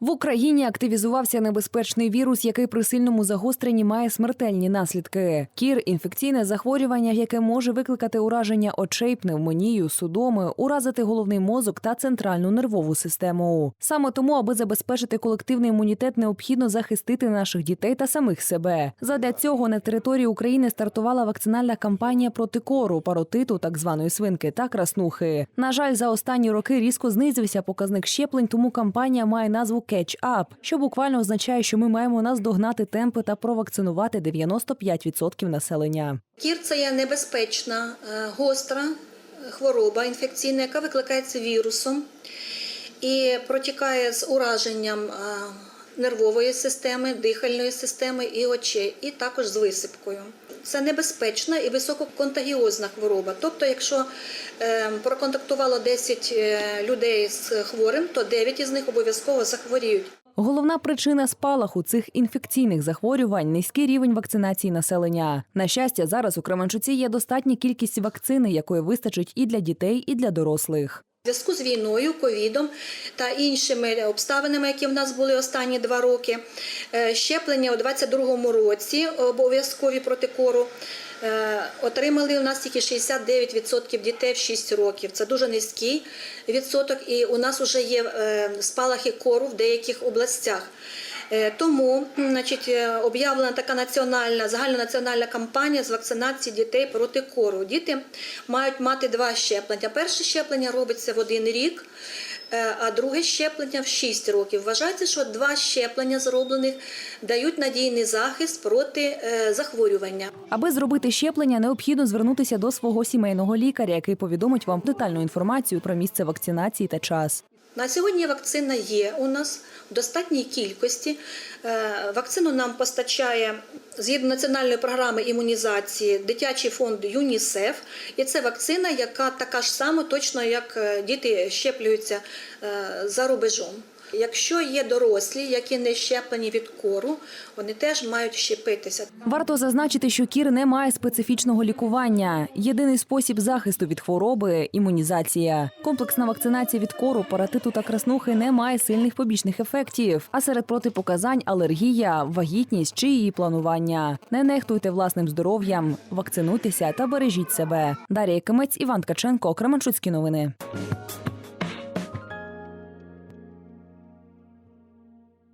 В Україні активізувався небезпечний вірус, який при сильному загостренні має смертельні наслідки. Кір інфекційне захворювання, яке може викликати ураження очей, пневмонію, судоми, уразити головний мозок та центральну нервову систему. Саме тому, аби забезпечити колективний імунітет, необхідно захистити наших дітей та самих себе. Задля цього на території України стартувала вакцинальна кампанія проти кору, паротиту, так званої свинки та краснухи. На жаль, за останні роки різко знизився показник щеплень, тому кампанія має назву Catch Up, що буквально означає, що ми маємо наздогнати темпи та провакцинувати 95% населення. Кір це є небезпечна, е, гостра е, хвороба інфекційна, яка викликається вірусом і протікає з ураженням е, нервової системи, дихальної системи і очей, і також з висипкою. Це небезпечна і висококонтагіозна хвороба. Тобто, якщо е, проконтактувало 10 е, людей з хворим, то 9 із них обов'язково захворіють. Головна причина спалаху цих інфекційних захворювань низький рівень вакцинації населення. На щастя, зараз у Кременчуці є достатня кількість вакцини, якої вистачить і для дітей, і для дорослих. Зв'язку з війною, ковідом та іншими обставинами, які в нас були останні два роки, е, щеплення у 2022 році обов'язкові проти кору. е, Отримали у нас тільки 69% дітей в 6 років. Це дуже низький відсоток, і у нас вже є е, спалахи кору в деяких областях. Е, Тому значить, е, об'явлена така національна загальнонаціональна кампанія з вакцинації дітей проти кору. Діти мають мати два щеплення. Перше щеплення робиться в один рік, е, а друге щеплення в 6 років. Вважається, що два щеплення зроблених дають надійний захист проти захворювання. Аби зробити щеплення, необхідно звернутися до свого сімейного лікаря, який повідомить вам детальну інформацію про місце вакцинації та час. На сьогодні вакцина є у нас в достатній кількості. Е, Вакцину нам постачає згідно національної програми імунізації дитячий фонд ЮНІСЕФ. І це вакцина, яка така ж сама, точно як е, діти щеплюються е, за рубежом. Якщо є дорослі, які не щеплені від кору, вони теж мають щепитися. Варто зазначити, що кір не має специфічного лікування. Єдиний спосіб захисту від хвороби імунізація. Комплексна вакцинація від кору, паратиту та краснухи не має сильних побічних ефектів. А серед протипоказань алергія, вагітність чи її планування. Не нехтуйте власним здоров'ям, вакцинуйтеся та бережіть себе. Дар'я Кимець, Іван Ткаченко, Кременчуцькі новини.